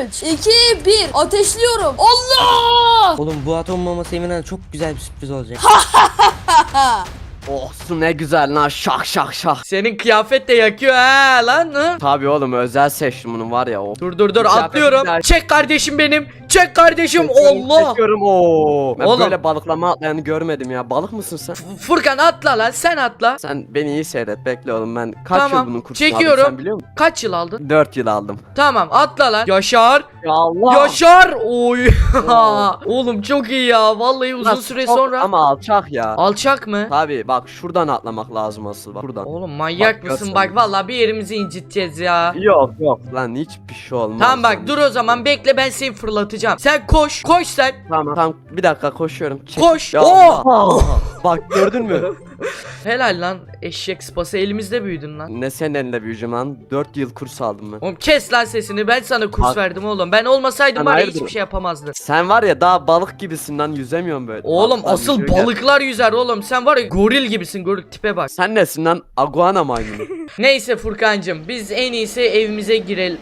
3, 2, 1. Ateşliyorum. Allah! Oğlum bu atom bombası Emirhan çok güzel bir sürpriz olacak. Oh su ne güzel lan şak şak şak. Senin kıyafet de yakıyor ha lan. Hı? Tabi oğlum özel seçtim bunu var ya o. Dur dur dur Kıyafet atlıyorum. güzel. Çek kardeşim benim. Çek kardeşim. Allah. Çekiyorum oo. Ben Oğlum. böyle balıklama atlayanı görmedim ya. Balık mısın sen? Furkan atla lan sen atla. Sen beni iyi seyret bekle oğlum ben kaç Tamam, yıl bunun kursunu çekiyorum. aldım sen biliyor musun? Kaç yıl aldın? 4 yıl aldım. Tamam atla lan. Yaşar. Ya Allah. Yaşar. Oy. Oğlum çok iyi ya. Vallahi uzun süre sonra. Ama alçak ya. Alçak mı? Tabi bak şuradan atlamak lazım asıl bak buradan. Oğlum manyak Bak, mısın? Bak vallahi bir yerimizi inciteceğiz ya. Yok yok lan hiçbir şey olmaz. Tamam bak dur o zaman bekle ben seni fırlatacağım. Sen koş. Koş sen. Tamam tamam bir dakika koşuyorum. Çek. Koş. Ya Oo. Bak gördün mü? Helal lan. Eşek sıpası elimizde büyüdün lan. ne elinde büyücüm lan. 4 yıl kurs aldım ben. Oğlum kes lan sesini. Ben sana kurs Bak. verdim oğlum. Ben olmasaydım Sen var ya hayırdır? hiçbir şey yapamazdın. Sen var ya daha balık gibisin lan yüzemiyorsun böyle. Oğlum lan asıl yüzüyor gel. balıklar yüzer oğlum. Sen var ya goril gibisin. Goril tipe bak. Sen nesin lan? Aguana maymunu. Neyse Furkancım biz en iyisi evimize girelim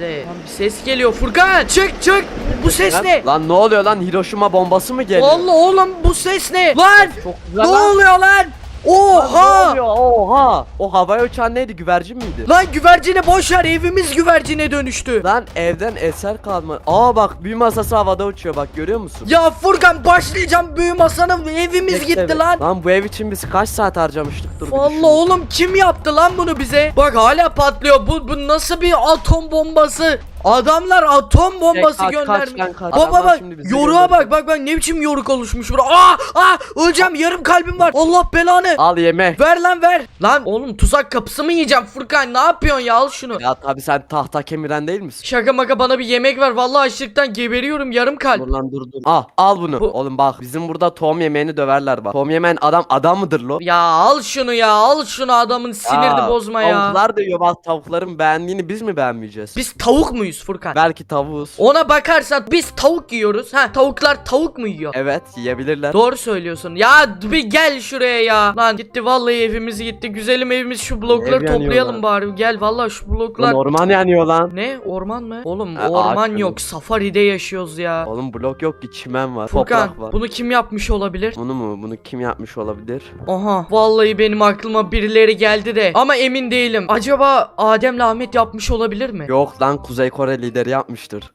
de. Lan bir ses geliyor Furkan çık çık. Bu ses Lan- ne? Lan ne oluyor lan? Hiroşima bombası mı geliyor? Allah oğlum bu ses ne? Lan Çok ne güzel lan. oluyor lan? Ne Oha! oluyor? Oha! O havaya uçan neydi? Güvercin miydi? Lan güvercine boş ver evimiz güvercine dönüştü. Lan evden eser kalma. Aa bak büyü masası havada uçuyor bak görüyor musun? Ya Furkan başlayacağım büyü masanın evimiz Bekle gitti be. lan. Lan bu ev için biz kaç saat harcamıştık dur bir Vallahi oğlum kim yaptı lan bunu bize? Bak hala patlıyor. Bu, bu nasıl bir atom bombası? Adamlar atom bombası kaç, kaç göndermiş. lan, kaç. Baba bak yoruğa bak bak bak ne biçim yoruk oluşmuş bura. Aa aa öleceğim yarım kalbim var. Allah belanı. Al yemek. Ver lan ver. Lan oğlum tuzak kapısı mı yiyeceğim Furkan ne yapıyorsun ya al şunu. Ya tabi sen tahta kemiren değil misin? Şaka maka bana bir yemek ver. Vallahi açlıktan geberiyorum yarım kalp. Dur lan dur dur. Al al bunu. Bu- Oğlum bak bizim burada tohum yemeğini döverler bak. Tohum yemeğin adam adam mıdır lo? Ya al şunu ya al şunu adamın sinirini Ya, bozma ya. Tavuklar diyor bak tavukların beğendiğini biz mi beğenmeyeceğiz? Biz tavuk muyuz Furkan? Belki tavuğuz. Ona bakarsan biz tavuk yiyoruz. Ha tavuklar tavuk mu yiyor? Evet yiyebilirler. Doğru söylüyorsun. Ya bir gel şuraya ya. Lan gitti vallahi evimiz gitti. Güzelim evimiz şu blokları Ev yanıyor toplayalım lan. bari. Gel vallahi şu bloklar. Lan orman yanıyor lan. Ne? Orman mı? Oğlum Ha, ağaç orman yanıyor. yok. Safari'de yaşıyoruz ya. Oğlum blok yok ki çimen var. Furkan Toprak var. bunu kim yapmış olabilir? Bunu mu? Bunu kim yapmış olabilir? Aha vallahi benim aklıma birileri geldi de ama emin değilim. Acaba Adem'le Ahmet yapmış olabilir mi? Yok lan Kuzey Kore lideri yapmıştır.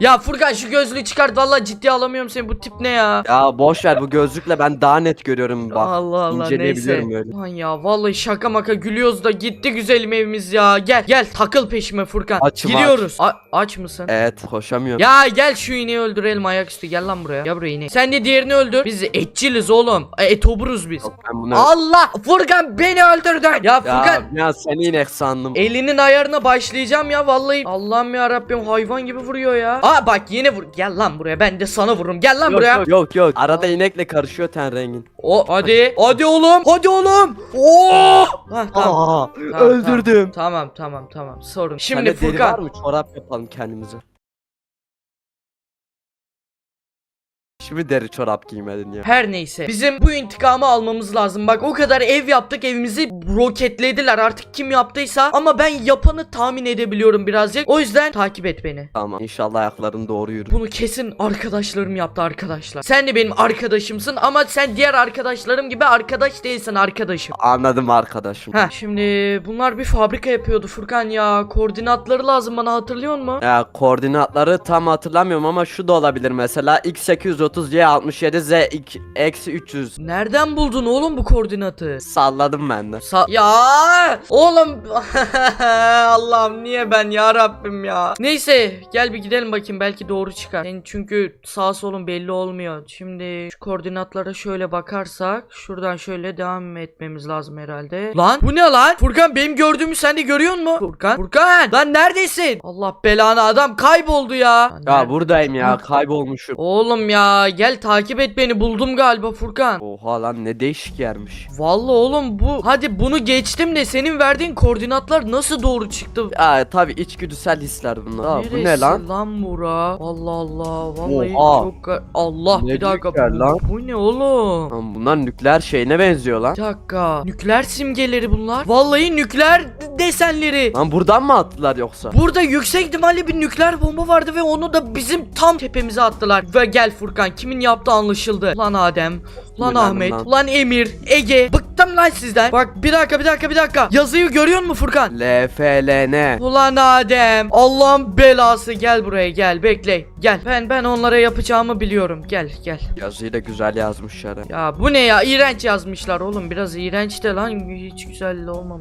Ya Furkan şu gözlüğü çıkart vallahi ciddiye alamıyorum seni bu tip ne ya? Ya boş ver bu gözlükle ben daha net görüyorum bak. Allah Allah neyse. inceleyebiliyorum öyle. Lan ya vallahi şaka maka gülüyoruz da gitti güzelim evimiz ya. Gel gel takıl peşime Furkan. Açım, Gidiyoruz. A- aç mısın? Evet koşamıyorum. Ya gel şu ineği öldürelim ayaküstü gel lan buraya. Gel buraya ineği. Sen de diğerini öldür. Biz etçiliz oğlum. E, etoburuz biz. Yok, ben bunu... Allah Furkan beni öldürdün. Ya ya, Furkan ya seni inek sandım. Elinin ayarına başlayacağım ya vallahi. Allah'ım ya Rabbim hayvan gibi vuruyor ya. Aa bak yine vur. Gel lan buraya ben de sana vururum. Gel lan yok, buraya. yok yok yok. Arada inekle karışıyor ten rengin. O hadi. Hadi oğlum. Hadi oğlum. Oo! Ha, tamam. Aa, Tamam, öldürdüm. Tamam tamam tamam. Sorun. Şimdi Sende deri var Furkan. mı? Çorap yapalım kendimize. Şimdi deri çorap giymedin ya. Her neyse. Bizim bu intikamı almamız lazım. Bak o kadar ev yaptık. Evimizi roketlediler. Artık kim yaptıysa. Ama ben yapanı tahmin edebiliyorum birazcık. O yüzden takip et beni. Tamam inşallah ayakların doğru yürür. Bunu kesin arkadaşlarım yaptı arkadaşlar. Sen de benim arkadaşımsın ama sen diğer arkadaşlarım gibi arkadaş değilsin arkadaşım. Anladım arkadaşım. Heh şimdi bunlar bir fabrika yapıyordu Furkan ya. Koordinatları lazım bana hatırlıyor musun? Ya koordinatları tam hatırlamıyorum ama şu da olabilir mesela x830 y67 z ik- eksi 300 Nereden buldun oğlum bu koordinatı? salladım ben de. Sa- ya oğlum Allah'ım niye ben ya Rabbim ya. Neyse gel bir gidelim bakayım belki doğru çıkar. Senin çünkü sağ solun belli olmuyor. Şimdi şu koordinatlara şöyle bakarsak şuradan şöyle devam etmemiz lazım herhalde. Lan bu ne lan? Furkan benim gördüğümü sen de görüyor musun? Furkan? Furkan lan neredesin? Allah belanı adam kayboldu ya. Ya buradayım ya kaybolmuşum. Oğlum ya ya. Gel takip et beni. Buldum galiba Furkan. Oha lan ne değişik yermiş. Vallahi oğlum bu hadi bunu geçtim de senin verdiğin koordinatlar nasıl doğru çıktı? Ya tabi içgüdüsel hisler bunlar. Aa, bu ne lan? lan bura? Allah Allah. Vallahi Oha. çok Allah Ne bir dakika. yer Bu, lan. bu ne oğlum? Lan bunlar nükleer şeyine benziyor lan. Bir dakika. Nükleer simgeleri bunlar. Vallahi nükleer desenleri. Lan buradan mı attılar yoksa? Burada yüksek ihtimalle bir nükleer bomba vardı ve onu da bizim tam tepemize attılar. Ve gel Furkan kimin yaptığı anlaşıldı. Lan Adem, lan Ahmet, lan. lan Emir, Ege. Bıktım lan sizden. Bak bir dakika bir dakika bir dakika. Yazıyı görüyor musun Furkan? LFLN. Ulan Adem Allah'ın belası gel buraya gel bekle gel ben ben onlara yapacağımı biliyorum gel gel Yazıyı da güzel yazmışlar. ha. ya bu ne ya iğrenç yazmışlar oğlum biraz iğrenç de lan hiç güzel olmamış